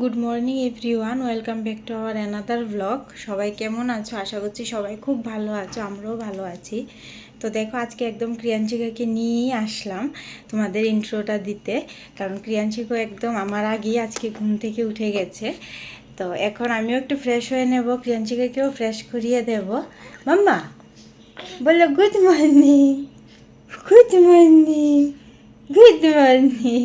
Good morning everyone welcome back to our another blog সবাই কেমন আছো? আশা করছি সবাই খুব ভালো আছো, আমরাও ভালো আছি। তো দেখো, আজকে একদম ক্রিয়াঞ্চিকাকে নিয়েই আসলাম তোমাদের ইন্ট্রোটা দিতে। কারণ ক্রিয়াঞ্চিকও একদম আমার আগেই আজকে ঘুম থেকে উঠে গেছে। তো এখন আমিও একটু ফ্রেশ হয়ে নেব ক্রিয়াঞ্চিকাকেও ফ্রেশ করিয়ে দেব। মাম্মা, বলো good morning good morning good morning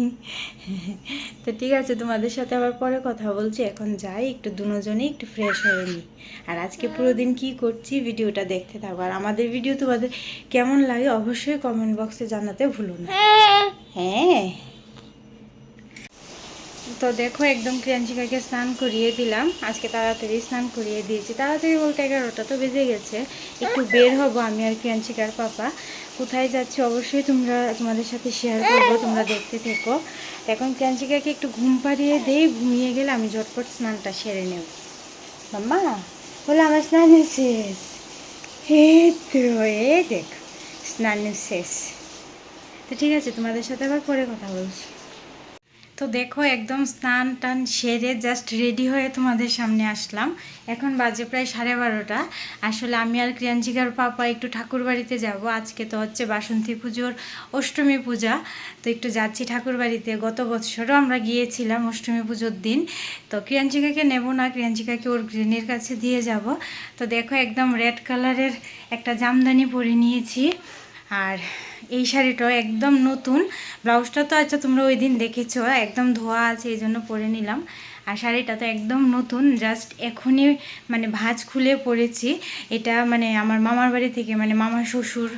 তো ঠিক আছে, তোমাদের সাথে আবার পরে কথা বলছি। এখন যাই, একটু দুজনেই একটু ফ্রেশ হয়ে নিই আর আজকে পুরো দিন কী করছি, ভিডিওটা দেখতে থাকো। আর আমাদের ভিডিও তোমাদের কেমন লাগে অবশ্যই কমেন্ট বক্সে জানাতে ভুলো না। হ্যাঁ। তো দেখো, একদম ক্রিয়াঞ্চিকাকে স্নান করিয়ে দিলাম। আজকে তাড়াতাড়ি স্নান করিয়ে দিয়েছি। তাড়াতাড়ি বলতে এগারোটা তো বেজে গেছে। একটু বের হব আমি আর ক্রিয়াঞ্চিকার পাপা। কোথায় যাচ্ছি অবশ্যই তোমরা তোমাদের সাথে শেয়ার করব, তোমরা দেখতে থেকো। এখন ক্রিয়াঞ্চিকাকে একটু ঘুম পাড়িয়ে দেই, ঘুমিয়ে গেলে আমি ঝটপট স্নানটা সেরে নেব। মাম্মা, বলে আমার স্নান শেষ। হে তো দেখ, স্নান শেষ। তো ঠিক আছে, তোমাদের সাথে আবার পরে কথা বলছি। তো দেখো একদম স্নান টান সেরে জাস্ট রেডি হয়ে তোমাদের সামনে আসলাম। এখন বাজে প্রায় সাড়ে বারোটা। আসলে আমি আর ক্রিয়াঞ্চিকার পাপা একটু ঠাকুর বাড়িতে যাব। আজকে তো হচ্ছে বাসন্তী পুজোর অষ্টমী পূজা। তো একটু যাচ্ছি ঠাকুর বাড়িতে গত বছরও আমরা গিয়েছিলাম অষ্টমী পুজোর দিন। তো ক্রিয়াঞ্চিকাকে নেব না ক্রিয়াঞ্চিকাকে ওর গ্রেনের কাছে দিয়ে যাব। তো দেখো একদম রেড কালারের একটা জামদানি পরে নিয়েছি। আর এই শাড়িটাও একদম নতুন। ব্লাউজটা তো আচ্ছা তোমরা ওই দিন দেখেছ, একদম ধোয়া আছে, এই জন্য পরে নিলাম। আর শাড়িটা তো একদম নতুন জাস্ট এখনই মানে ভাঁজ খুলে পরেছি। এটা মানে আমার মামার বাড়ি থেকে মানে মামার শ্বশুর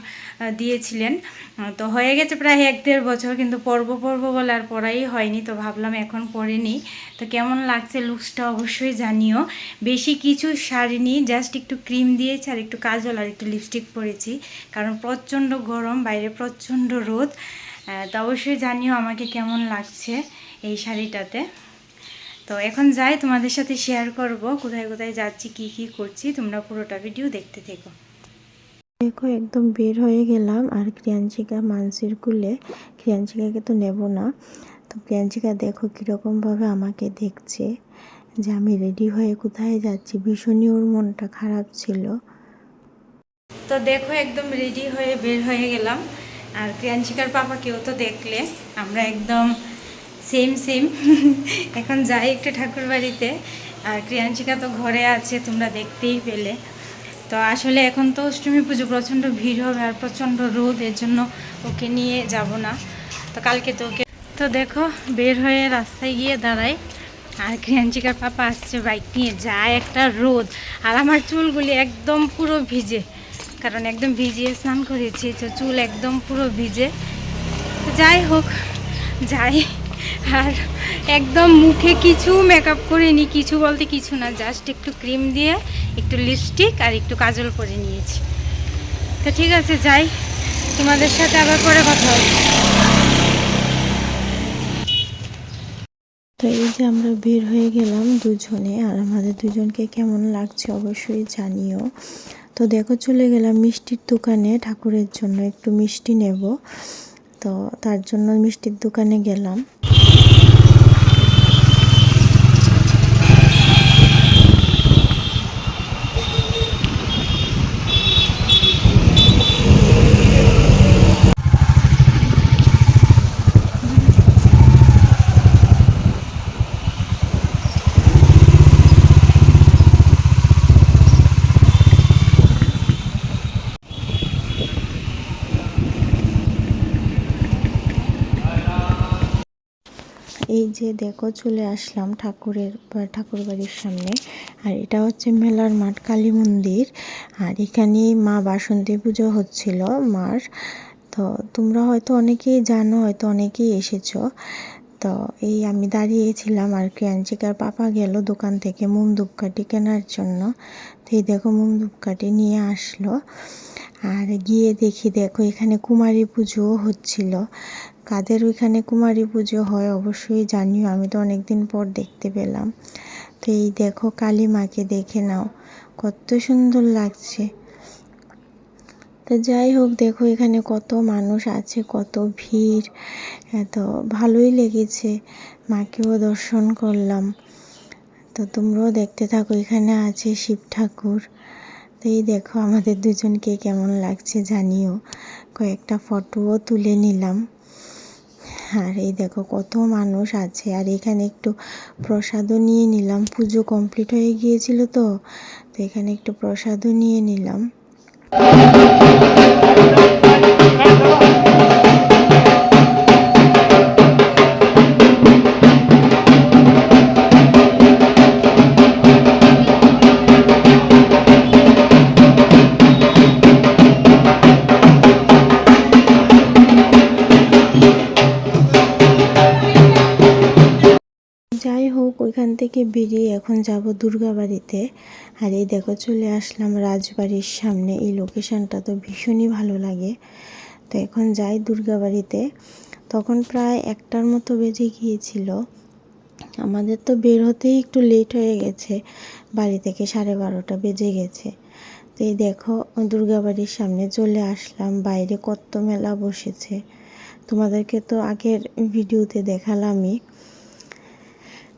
দিয়েছিলেন। তো হয়ে গেছে প্রায় এক দেড় বছর, কিন্তু পর্ব পর্ব বলে আর পরাই হয়নি, তো ভাবলাম এখন পরে নিই তো কেমন লাগছে লুকসটা অবশ্যই জানিও। বেশি কিছু শাড়ি নিই জাস্ট একটু ক্রিম দিয়েছি আর একটু কাজল আর একটু লিপস্টিক পরেছি। কারণ প্রচণ্ড গরম, বাইরে প্রচণ্ড রোদ। তো অবশ্যই জানিও আমাকে কেমন লাগছে এই শাড়িটাতে। তো এখন যাই তোমাদের সাথে শেয়ার করব কোথায় কোথায় যাচ্ছি কি কি করছি তোমরা পুরোটা ভিডিও দেখতে থেকো। দেখো একদম বের হয়ে গেলাম আর ক্রিয়াঞ্চিকা মানসির কুলে। ক্রিয়াঞ্চিকাকে তো নেব না। তো ক্রিয়াঞ্চিকা দেখো কীরকমভাবে আমাকে দেখছে যে আমি রেডি হয়ে কোথায় যাচ্ছি। ভীষণই ওর মনটা খারাপ ছিল। তো দেখো একদম রেডি হয়ে বের হয়ে গেলাম। আর ক্রিয়াঞ্চিকার পাপাকেও তো দেখলে আমরা একদম সেম সেম এখন যাই একটু ঠাকুর বাড়িতে আর ক্রিয়াঞ্চিকা তো ঘরে আছে, তোমরা দেখতেই পেলে। তো আসলে এখন তো অষ্টমী পুজো, প্রচণ্ড ভিড় হবে আর প্রচণ্ড রোদ, এর জন্য ওকে নিয়ে যাব না। তো কালকে তো ওকে তো দেখো, বের হয়ে রাস্তায় গিয়ে দাঁড়াই। আর ক্রিয়াঞ্চিকার পাপা আসছে বাইক নিয়ে। যায় একটা রোদ। আর আমার চুলগুলি একদম পুরো ভিজে। কারণ একদম ভিজিয়ে স্নান করেছি, তো চুল একদম পুরো ভিজে। যাই হোক, যাই। আর একদম মুখে কিছু মেকআপ করিনি, কিছু বলতে কিছু না জাস্ট একটু ক্রিম দিয়ে, একটু লিপস্টিক আর একটু কাজল করে নিয়েছি। তো ঠিক আছে, যাই, তোমাদের সাথে আবার পরে কথা হবে। তো এই যে আমরা বের হয়ে গেলাম দুজনে, আর আমাদের দুজনকে কেমন লাগছে অবশ্যই জানিও। তো দেখো, চলে গেলাম মিষ্টির দোকানে, ঠাকুরের জন্য একটু মিষ্টি নেব। তো তার জন্য মিষ্টির দোকানে গেলাম। এই যে দেখো চলে আসলাম ঠাকুরের ঠাকুর বাড়ির সামনে। আর এটা হচ্ছে মেলার মাঠ, কালী মন্দির। আর এখানে মা বাসন্তী পুজো হচ্ছিল মার। তো তোমরা হয়তো অনেকেই জানো, হয়তো অনেকেই এসেছ। তো এই আমি দাঁড়িয়েছিলাম আর ক্রিয়াঞ্চিকার পাপা গেল দোকান থেকে মোম ধূপকাঠি কেনার জন্য। তো এই দেখো মোম ধূপকাঠি নিয়ে আসলো। আর গিয়ে দেখি, দেখো এখানে কুমারী পুজোও হচ্ছিল। কাদের ওইখানে কুমারী পুজো হয় অবশ্যই জানিও, আমি তো অনেক দিন পর দেখতে পেলাম। তো এই দেখো কালী মাকে দেখে নাও, কত সুন্দর লাগছে। তো যাই হোক, দেখো এখানে কত মানুষ আছে, কত ভিড় এত ভালোই লেগেছে। মাকেও দর্শন করলাম। তো তোমরাও দেখতে থাকো, এখানে আছে শিব ঠাকুর। তো এই দেখো আমাদের দুজনকে কেমন লাগছে জানিও। কয়েকটা ফটোও তুলে নিলাম। আর এই দেখো কত মানুষ আছে। আর এখানে একটু প্রসাদও নিয়ে নিলাম। পুজো কমপ্লিট হয়ে গিয়েছিল তো তো এখানে একটু প্রসাদও নিয়ে নিলাম। ওইখান থেকে বেরিয়ে এখন যাব দুর্গাবাড়িতে। আর এই দেখো চলে আসলাম রাজবাড়ির সামনে। এই লোকেশনটা তো ভীষণই ভালো লাগে। তো এখন যাই দুর্গাবাড়িতে। তখন প্রায় একটার মতো বেজে গিয়েছিল। আমাদের তো বের হতেই একটু লেট হয়ে গেছে। বাড়ি থেকে সাড়ে বারোটা বেজে গেছে। তো এই দেখো দুর্গাবাড়ির সামনে চলে আসলাম। বাইরে কত মেলা বসেছে। তোমাদেরকে তো আগের ভিডিওতে দেখালামই।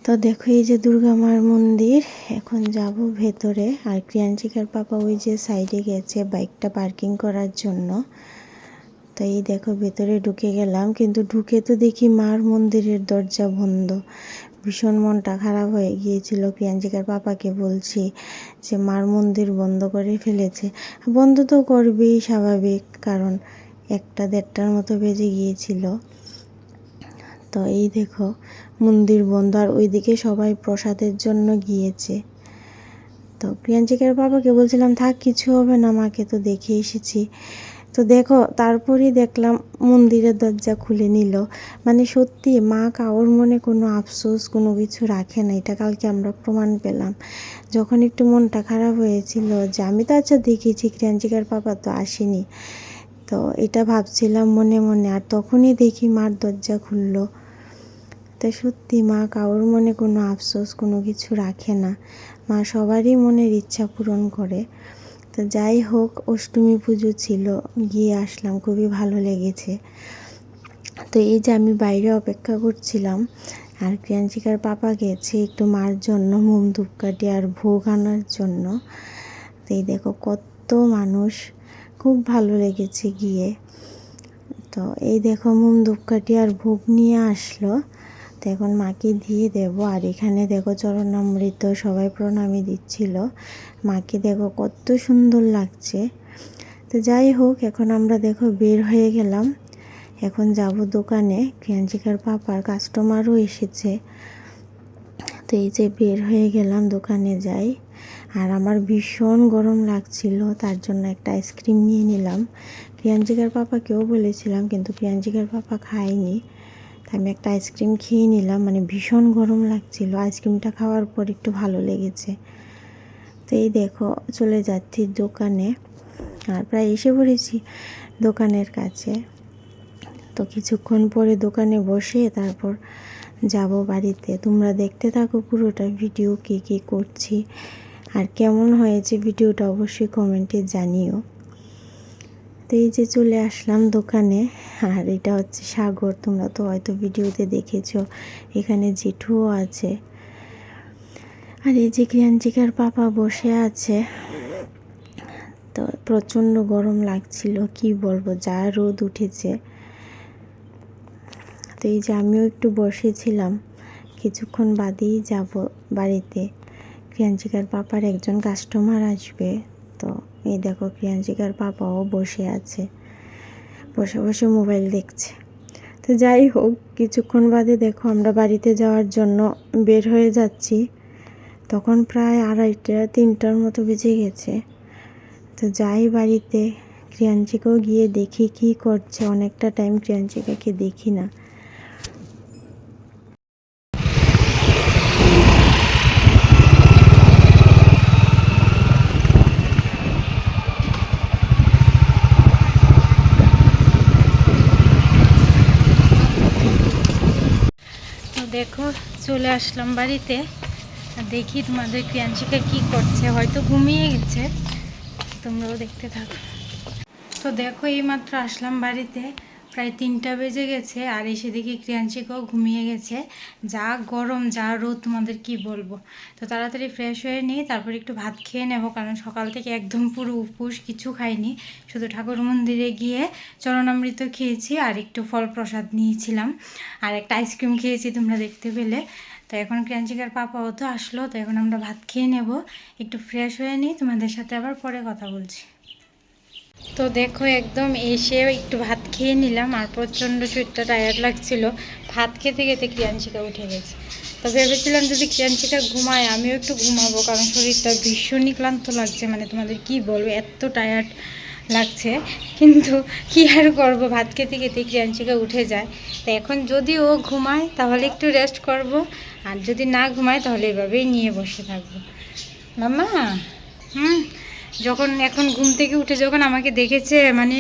তো দেখো এই যে দুর্গা মার মন্দির, এখন যাব ভেতরে। আর ক্রিয়াঞ্চিকার পাপা ওই যে সাইডে গেছে বাইকটা পার্কিং করার জন্য। তো এই দেখো ভেতরে ঢুকে গেলাম, কিন্তু ঢুকে তো দেখি মার মন্দিরের দরজা বন্ধ। ভীষণ মনটা খারাপ হয়ে গিয়েছিল। প্রিয়াঞ্চিকার পাপাকে বলছি যে, মার মন্দির বন্ধ করে ফেলেছে। বন্ধ তো করবেই স্বাভাবিক, কারণ একটা দেড়টার মতো বেজে গিয়েছিল। তো এই দেখো, মন্দির বন্ধ আর ওইদিকে সবাই প্রসাদের জন্য গিয়েছে। তো প্রিয়াঞ্চিকার বাবাকে বলছিলাম, থাক, কিছু হবে না, মাকে তো দেখে এসেছি। তো দেখো, তারপরেই দেখলাম মন্দিরের দরজা খুলে নিল। মানে সত্যি, মা কাউর মনে কোনো আফসোস, কোনো কিছু রাখে না, এটা কালকে আমরা প্রমাণ পেলাম। যখন একটু মনটা খারাপ হয়েছিল যে, আমি তো আচ্ছা দেখেছি ক্রিয়াঞ্চিকার পাপা তো আসেনি। তো এটা ভাবছিলাম মনে মনে, আর তখনই দেখি মার দরজা খুললো। তো সত্যি মা কারোর মনে কোনো আফসোস, কোনো কিছু রাখে না। মা সবারই মনের ইচ্ছা পূরণ করে। তো যাই হোক, অষ্টমী পুজো ছিল, গিয়ে আসলাম, খুবই ভালো লেগেছে। তো এই যে আমি বাইরে অপেক্ষা করছিলাম, আর ক্রিয়াঞ্চিকার পাপা গেছে একটু মার জন্য, মোম ধূপকাঠি আর ভোগ আনার জন্য। তো এই দেখো, কত মানুষ, খুব ভালো লেগেছে গিয়ে। তো এই দেখো, মোম ধূপকাঠি আর ভোগ নিয়ে আসলো। তো এখন মাকে দিয়ে দেব। আর এখানে দেখো চরণামৃত সবাই প্রণামী দিচ্ছিল। মাকে দেখো কত সুন্দর লাগছে। তো যাই হোক, এখন আমরা দেখো বের হয়ে গেলাম। এখন যাব দোকানে। ক্রিয়াঞ্চিকার পাপার কাস্টমারও এসেছে। তো এই যে বের হয়ে গেলাম দোকানে যাই। আর আমার ভীষণ গরম লাগছিল, তার জন্য একটা আইসক্রিম নিয়ে নিলাম। প্রিয়াঞ্চিকার পাপাকেও বলেছিলাম, কিন্তু প্রিয়াঞ্চিকার পাপা খায়নি। আমি একটা আইসক্রিম খেয়ে নিলাম। মানে ভীষণ গরম লাগছিল। আইসক্রিমটা খাওয়ার পর একটু ভালো লেগেছে। তো এই দেখো, চলে যাচ্ছি দোকানে। আর প্রায় এসে পড়েছি দোকানের কাছে। তো কিছুক্ষণ পরে দোকানে বসে তারপর যাব বাড়িতে। তোমরা দেখতে থাকো পুরোটা ভিডিও, কী কী করছি। আর কেমন হয়েছে ভিডিওটা অবশ্যই কমেন্টে জানিও। তো এই যে চলে আসলাম দোকানে, আর এটা হচ্ছে সাগর, তোমরা তো হয়তো ভিডিওতে দেখেছ, এখানে জেঠুও আছে। আর এই যে ক্রিয়াঞ্চিকার পাপা বসে আছে, তো প্রচণ্ড গরম লাগছিল, কি বলব, যা রোদ উঠেছে। তো এই যে আমিও একটু বসেছিলাম, কিছুক্ষণ বাদেই যাব বাড়িতে। ক্রিয়াঞ্চিকার পাপার একজন কাস্টমার আসবে, তো এই দেখো ক্রিয়াঞ্চিকার পাপাও বসে আছে। বসে বসে মোবাইল দেখছে। তো যাই হোক, কিছুক্ষণ বাদে দেখো আমরা বাড়িতে যাওয়ার জন্য বের হয়ে যাচ্ছি। তখন প্রায় আড়াইটা, তিনটার মতো বেজে গেছে। তো যাই বাড়িতে ক্রিয়াঞ্চিকাও গিয়ে দেখি কি করছে। অনেকটা টাইম ক্রিয়াঞ্চিকাকে দেখি না তো দেখো চলে আসলাম বাড়িতে। দেখি তোমাদের প্রিয়াঞ্চিকা কি করছে, হয়তো ঘুমিয়ে গেছে। তোমরাও দেখতে থাকো। তো দেখো, এইমাত্র আসলাম বাড়িতে। প্রায় তিনটা বেজে গেছে আর এসে দেখি ক্রিয়াঞ্চিকাও ঘুমিয়ে গেছে। যা গরম, যা রোদ, তোমাদের কি বলব? তো তাড়াতাড়ি ফ্রেশ হয়ে নিই তারপর একটু ভাত খেয়ে নেব, কারণ সকাল থেকে একদম পুরো উপোস, কিছু খাইনি। শুধু ঠাকুর মন্দিরে গিয়ে চরণামৃত খেয়েছি আর একটু ফল প্রসাদ নিয়েছিলাম। আর একটা আইসক্রিম খেয়েছি, তোমরা দেখতে পেলে। তো এখন ক্রিয়াঞ্চিকার পাপা তো আসলো, তো এখন আমরা ভাত খেয়ে নেব। একটু ফ্রেশ হয়ে নিই তোমাদের সাথে আবার পরে কথা বলছি। তো দেখো একদম এসে একটু ভাত খেয়ে নিলাম আর প্রচণ্ড শরীরটা টায়ার্ড লাগছিল। ভাত খেতে খেতে ক্রিয়াঞ্চিকা উঠে গেছে। তো ভেবেছিলাম যদি ক্রিয়াঞ্চিকা ঘুমায়, আমিও একটু ঘুমাবো, কারণ শরীরটা ভীষণই ক্লান্ত লাগছে। মানে তোমাদের কি বলব, এত টায়ার্ড লাগছে। কিন্তু কি আর করব, ভাত খেতে খেতে ক্রিয়াঞ্চিকা উঠে যায়। তো এখন যদি ও ঘুমায়, তাহলে একটু রেস্ট করব। আর যদি না ঘুমায়, তাহলে এভাবেই নিয়ে বসে থাকব। মাম্মা? হুম? যখন এখন ঘুম থেকে উঠে যখন আমাকে দেখেছে মানে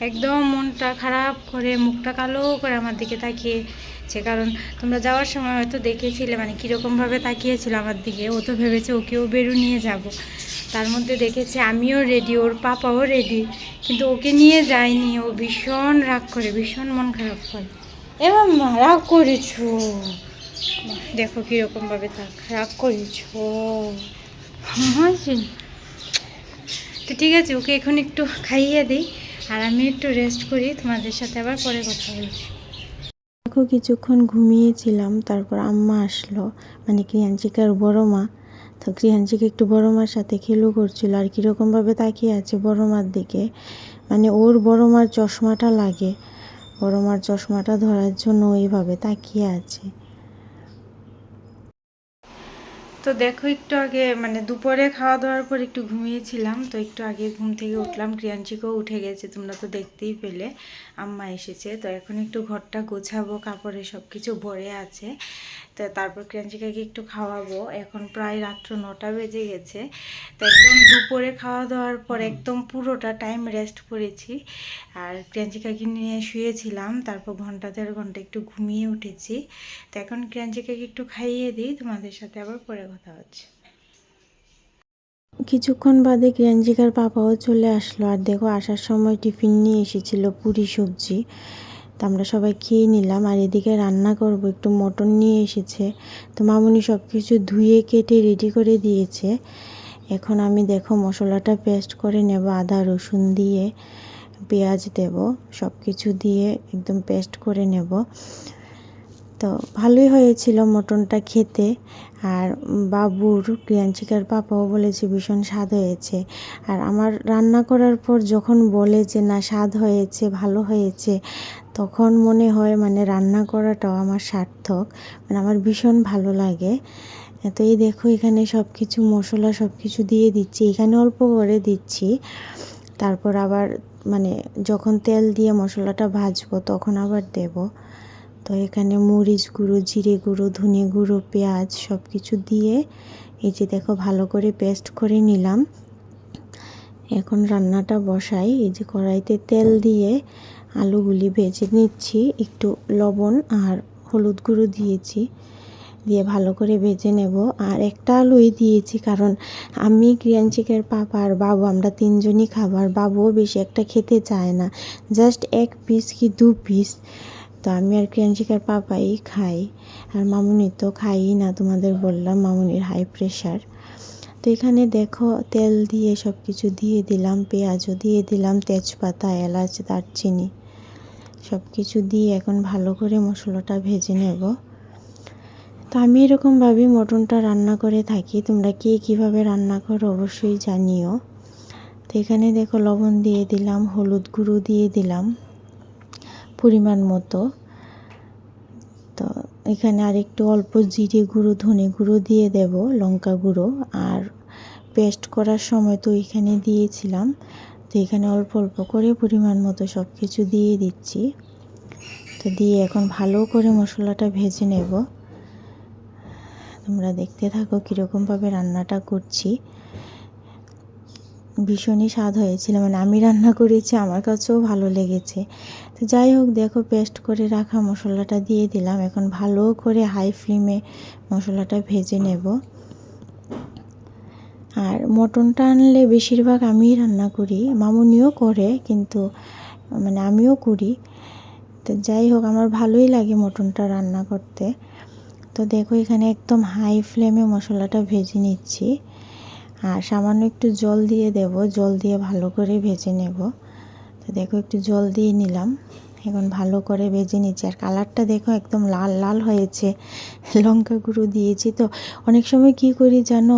একদম মনটা খারাপ করে, মুখটা কালো করে আমার দিকে তাকিয়েছে। কারণ তোমরা যাওয়ার সময় হয়তো দেখেছিলে মানে কীরকমভাবে তাকিয়েছিল আমার দিকে। ও তো ভেবেছে ওকেও বেরু নিয়ে যাব। তার মধ্যে দেখেছে আমিও রেডি ওর পাপাও রেডি কিন্তু ওকে নিয়ে যায়নি। ও ভীষণ রাগ করে, ভীষণ মন খারাপ করে। এবার রাগ করেছ? দেখো কীরকমভাবে থাক রাগ করেছ। হ্যাঁ তো ঠিক আছে, ওকে এখন একটু খাইয়ে দিই আর আমি একটু রেস্ট করি, তোমাদের সাথে আবার পরে কথা বলছি। দেখো কিছুক্ষণ ঘুমিয়েছিলাম, তারপর আম্মা আসলো মানে ক্রিয়াঞ্চিকার বড় মা তো ক্রিয়াঞ্চিকা একটু বড় মার সাথে খেলু করছিল আর কীরকমভাবে তাকিয়ে আছে বড় মার দিকে। মানে ওর বড় মার চশমাটা লাগে বড় মার চশমাটা ধরার জন্য ওইভাবে তাকিয়ে আছে। তো দেখো একটু আগে মানে দুপুরে খাওয়া দাওয়ার পর একটু ঘুমিয়েছিলাম, তো একটু আগে ঘুম থেকে উঠলাম। ক্রিয়াঞ্চিকেও উঠে গেছে, তোমরা তো দেখতেই পেলে। আম্মা এসেছে, তো এখন একটু ঘরটা গোছাবো, কাপড়ে সব কিছু ভরে আছে। তো তারপর ক্রিয়াঞ্চিকাকে একটু খাওয়াবো। এখন প্রায় রাত্র নটা বেজে গেছে। তো একদম দুপুরে খাওয়া দাওয়ার পর একদম পুরোটা টাইম রেস্ট করেছি। আর ক্রিয়াঞ্চিকাকে নিয়ে শুয়েছিলাম। তারপর ঘণ্টা দেড় ঘণ্টা একটু ঘুমিয়ে উঠেছি। তো এখন ক্রিয়াঞ্চিকাকে একটু খাইয়ে দিই। তোমাদের সাথে আবার পরে কথা হচ্ছে। কিছুক্ষণ বাদে ক্রিয়াঞ্জিকার পাপাও চলে আসলো। আর দেখো আসার সময় টিফিন নিয়ে এসেছিল পুরি সবজি। তো আমরা সবাই খেয়ে নিলাম। আর এদিকে রান্না করব, একটু মটন নিয়ে এসেছে। তো মামুনি সব কিছু ধুয়ে, কেটে রেডি করে দিয়েছে। এখন আমি দেখো মশলাটা পেস্ট করে নেব, আদা, রসুন দিয়ে পেঁয়াজ দেব সব কিছু দিয়ে একদম পেস্ট করে নেব। তো ভালোই হয়েছিল মটনটা খেতে। আর বাবুর ক্রিয়াঞ্চিকার পাপাও বলেছে ভীষণ স্বাদ হয়েছে। আর আমার রান্না করার পর যখন বলে যে না, স্বাদ হয়েছে, ভালো হয়েছে তখন মনে হয় মানে রান্না করাটাও আমার সার্থক মানে আমার ভীষণ ভালো লাগে। তো এই দেখো এখানে সব কিছু মশলা সব কিছু দিয়ে দিচ্ছি। এখানে অল্প করে দিচ্ছি। তারপর আবার মানে যখন তেল দিয়ে মশলাটা ভাজবো তখন আবার দেবো। তো এখানে মরিচ গুঁড়ো, জিরে গুঁড়ো, ধনে গুঁড়ো, পেঁয়াজ সব কিছু দিয়ে এই যে দেখো ভালো করে পেস্ট করে নিলাম। এখন রান্নাটা বসাই। এই যে কড়াইতে তেল দিয়ে আলুগুলি ভেজে নিচ্ছি। একটু লবণ আর হলুদ গুঁড়ো দিয়েছি, দিয়ে ভালো করে ভেজে নেব। আর একটা আলুই দিয়েছি কারণ আমি ক্রিয়াঞ্চিকের পাপা আর বাবু, আমরা তিনজনই খাবার বাবুও বেশি একটা খেতে চায় না। জাস্ট এক পিস কি দু পিস তো আমি আর ক্রিয়াঞ্চিকার পাপাই খাই, আর মামুনি তো খাই না, তোমাদের বললাম মামুনির হাই প্রেশার তো এখানে দেখো তেল দিয়ে সব কিছু দিয়ে দিলাম, পেঁয়াজও দিয়ে দিলাম, তেজপাতা, এলাচ, দারচিনি। সব কিছু দিয়ে এখন ভালো করে মশলাটা ভেজে নেব। তো আমি এরকমভাবেই মটনটা রান্না করে থাকি। তোমরা কে কীভাবে রান্না করো অবশ্যই জানিও। তো এখানে দেখো লবণ দিয়ে দিলাম, হলুদ গুঁড়ো দিয়ে দিলাম পরিমাণ মতো। তো এখানে আর একটু অল্প জিরে গুঁড়ো, ধনে গুঁড়ো দিয়ে দেব, লঙ্কা গুঁড়ো। আর পেস্ট করার সময় তো এখানে দিয়েছিলাম। তো এখানে অল্প অল্প করে পরিমাণ মতো সব কিছু দিয়ে দিচ্ছি। তো দিয়ে এখন ভালো করে মশলাটা ভেজে নেব। তোমরা দেখতে থাকো কীরকমভাবে রান্নাটা করছি। ভীষণই স্বাদ হয়েছিল মানে আমি রান্না করেছি, আমার কাছেও ভালো লেগেছে। তো যাই হোক, দেখো পেস্ট করে রাখা মশলাটা দিয়ে দিলাম। এখন ভালো করে হাই ফ্লেমে মশলাটা ভেজে নেব। আর মটনটা আনলে বেশিরভাগ আমিই রান্না করি। মামুনিও করে, কিন্তু মানে আমিও করি। তো যাই হোক, আমার ভালোই লাগে মটনটা রান্না করতে। তো দেখো, এখানে একদম হাই ফ্লেমে মশলাটা ভেজে নিচ্ছি। আর সামান্য একটু জল দিয়ে দেব। জল দিয়ে ভালো করে ভেজে নেব। তো দেখো, একটু জল দিয়ে নিলাম। এখন ভালো করে ভেজে নিচ্ছি। আর কালারটা দেখো একদম লাল লাল হয়েছে। লঙ্কা গুঁড়ো দিয়েছি তো। অনেক সময় কি করি জানো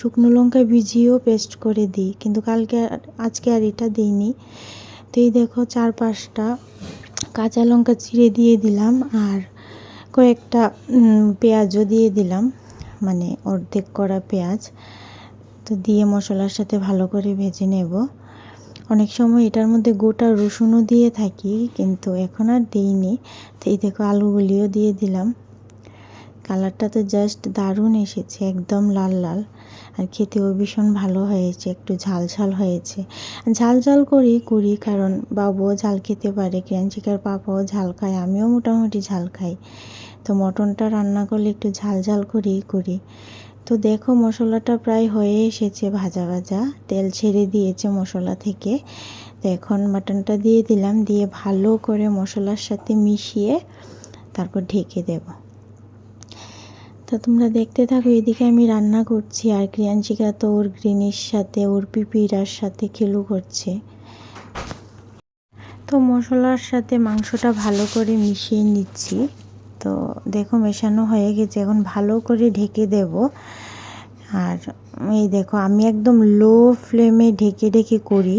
শুকনো লঙ্কা ভিজিয়েও পেস্ট করে দিই। কিন্তু কালকে আজকে আর এটা দিইনি। তো এই দেখো চার পাঁচটা কাঁচা লঙ্কা চিড়ে দিয়ে দিলাম আর কয়েকটা পেঁয়াজও দিয়ে দিলাম। মানে অর্ধেক করা পেঁয়াজ। তো দিয়ে মশলার সাথে ভালো করে ভেজে নেব। অনেক সময় এটার মধ্যে গোটা রসুনও দিয়ে থাকি, কিন্তু এখন আর দিইনি। তো এই দেখো, আলুগুলিও দিয়ে দিলাম। কালারটা তো জাস্ট দারুণ এসেছে, একদম লাল লাল। আর খেতেও ভীষণ ভালো হয়েছে, একটু ঝাল ঝাল হয়েছে। ঝাল ঝাল করি করি, কারণ বাবুও ঝাল খেতে পারে ক্রাঞ্চিকার পাপাও ঝাল খায়, আমিও মোটামুটি ঝাল খাই। তো মটনটা রান্না করলে একটু ঝাল ঝাল করেই করি। তো দেখো মশলাটা প্রায় হয়ে এসেছে ভাজা ভাজা। তেল ছেড়ে দিয়েছে মশলা থেকে। তো এখন মাটনটা দিয়ে দিলাম, দিয়ে ভালো করে মশলার সাথে মিশিয়ে তারপর ঢেকে দেব। তো তোমরা দেখতে থাকো, এদিকে আমি রান্না করছি আর ক্রিয়াঞ্চিকা তো ওর গ্রিনির সাথে, ওর পিপিরার সাথে খেলু করছে। তো মশলার সাথে মাংসটা ভালো করে মিশিয়ে নিচ্ছি। তো দেখো মেশানো হয়ে গেছে, এখন ভালো করে ঢেকে দেব। আর এই দেখো, আমি একদম লো ফ্লেমে ঢেকে ঢেকে করি।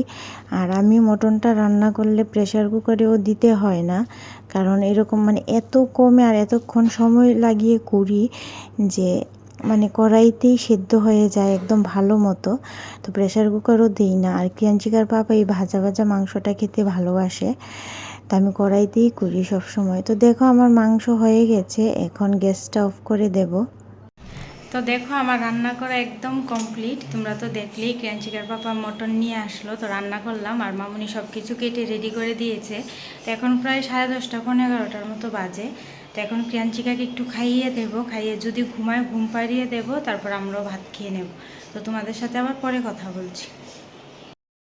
আর আমি মটনটা রান্না করলে প্রেশার কুকারেও দিতে হয় না। কারণ এরকম মানে এত কমে আর এতক্ষণ সময় লাগিয়ে করি যে মানে কড়াইতেই সেদ্ধ হয়ে যায় একদম ভালো মতো। তো প্রেশার কুকারও দিই না। আর ক্রিয়াঞ্চিকার পাপা এই ভাজা ভাজা মাংসটা খেতে ভালোবাসে। তো আমি কড়াইতেই করি সব সময় তো দেখো আমার মাংস হয়ে গেছে, এখন গ্যাসটা অফ করে দেবো। তো দেখো আমার রান্না করা একদম কমপ্লিট। তোমরা তো দেখলেই ক্রাঞ্চিকার পাপা মটন নিয়ে আসলো। তো রান্না করলাম আর মামুনি সব কিছু কেটে রেডি করে দিয়েছে। তো এখন প্রায় সাড়ে দশটা পনেরো এগারোটার মতো বাজে। তো এখন ক্রাঞ্চিকাকে একটু খাইয়ে দেবো, খাইয়ে যদি ঘুমায় ঘুম পাড়িয়ে দেবো, তারপর আমরাও ভাত খেয়ে নেব। তো তোমাদের সাথে আবার পরে কথা বলছি।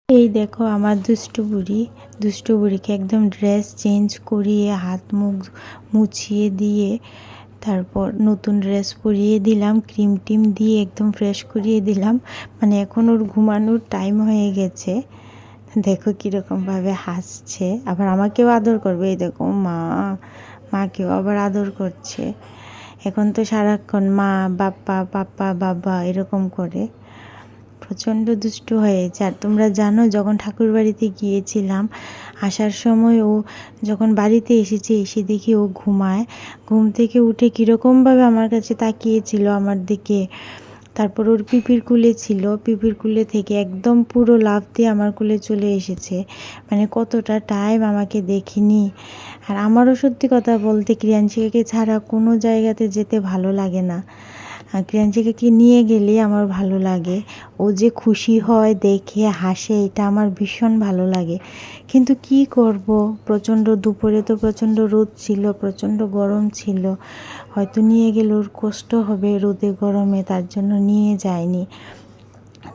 এই দেখো আমার দুষ্টু বুড়ি। দুষ্টু বুড়িকে একদম ড্রেস চেঞ্জ করিয়ে, হাত মুখ মুছিয়ে দিয়ে, তারপর নতুন ড্রেস পরিয়ে দিলাম ক্রিম টিম দিয়ে একদম ফ্রেশ করিয়ে দিলাম। মানে এখন ওর ঘুমানোর টাইম হয়ে গেছে। দেখো কীরকমভাবে হাসছে। আবার আমাকেও আদর করবে। এই দেখো মা, মাকেও আবার আদর করছে। এখন তো সারাক্ষণ মা, বাপ্পা, পাপ্পা, বাবা এরকম করে। প্রচণ্ড দুষ্টু হয়েছে আর তোমরা জানো, যখন ঠাকুর বাড়িতে গিয়েছিলাম, আসার সময় ও যখন বাড়িতে এসেছে, এসে দেখি ও ঘুমায়। ঘুম থেকে উঠে কীরকমভাবে আমার কাছে তাকিয়েছিল আমার দিকে। তারপর ওর পিপির কুলে ছিল। পিপির কুলে থেকে একদম পুরো লাফ দিয়ে আমার কুলে চলে এসেছে। মানে কতটা টাইম আমাকে দেখিনি। আর আমারও সত্যি কথা বলতে ক্রিয়াঞ্চিকাকে ছাড়া কোনো জায়গাতে যেতে ভালো লাগে না। আর ক্রিয়াঞ্চিকাকে নিয়ে গেলে আমার ভালো লাগে? ও যে খুশি হয়, দেখে, হাসে, এটা আমার ভীষণ ভালো লাগে। কিন্তু কি করব? প্রচণ্ড দুপুরে তো প্রচণ্ড রোদ ছিল, প্রচণ্ড গরম ছিল। হয়তো নিয়ে গেলে ওর কষ্ট হবে রোদে, গরমে, তার জন্য নিয়ে যায়নি।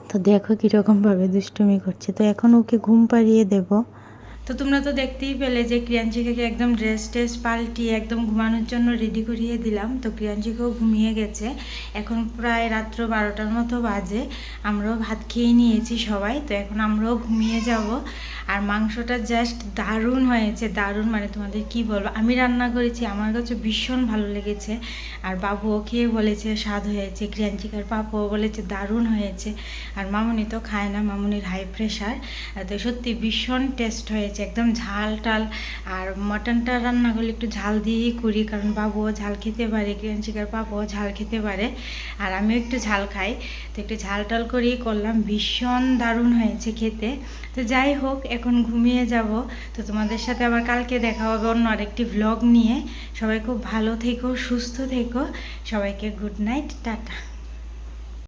তো দেখো কীরকমভাবে দুষ্টুমি করছে। তো এখন ওকে ঘুম পাড়িয়ে দেবো। তো তোমরা তো দেখতেই পেলে যে ক্রিয়াঞ্চিকাকে একদম ড্রেস ট্রেস পাল্টিয়ে একদম ঘুমানোর জন্য রেডি করিয়ে দিলাম। তো ক্রিয়াঞ্চিকাও ঘুমিয়ে গেছে। এখন প্রায় রাত্র বারোটার মতো বাজে। আমরাও ভাত খেয়ে নিয়েছি সবাই। তো এখন আমরাও ঘুমিয়ে যাব। আর মাংসটা জাস্ট দারুণ হয়েছে। দারুণ মানে তোমাদের কি বলব? আমি রান্না করেছি। আমার কাছে ভীষণ ভালো লেগেছে। আর বাবুও খেয়ে বলেছে, স্বাদ হয়েছে। ক্রিয়াঞ্চিকার পাপাও বলেছে, দারুণ হয়েছে। আর মামুনি তো খায় না। মামুনির হাই প্রেশার তো সত্যি ভীষণ টেস্ট হয়েছে। একদম ঝাল টাল। আর মটনটা রান্না করলে একটু ঝাল দিয়েই করি, কারণ বাবুও ঝাল খেতে পারে ক্রিয়াঞ্চিকার পাপাও ঝাল খেতে পারে। আর আমিও একটু ঝাল খাই। তো একটু ঝাল টাল করেই করলাম, ভীষণ দারুণ হয়েছে খেতে। তো যাই হোক, এখন ঘুমিয়ে যাব। তো তোমাদের সাথে আবার কালকে দেখা হবে অন্য আরেকটি ভ্লগ নিয়ে। সবাই খুব ভালো থেকো, সুস্থ থেকো। সবাইকে গুড নাইট টাটা।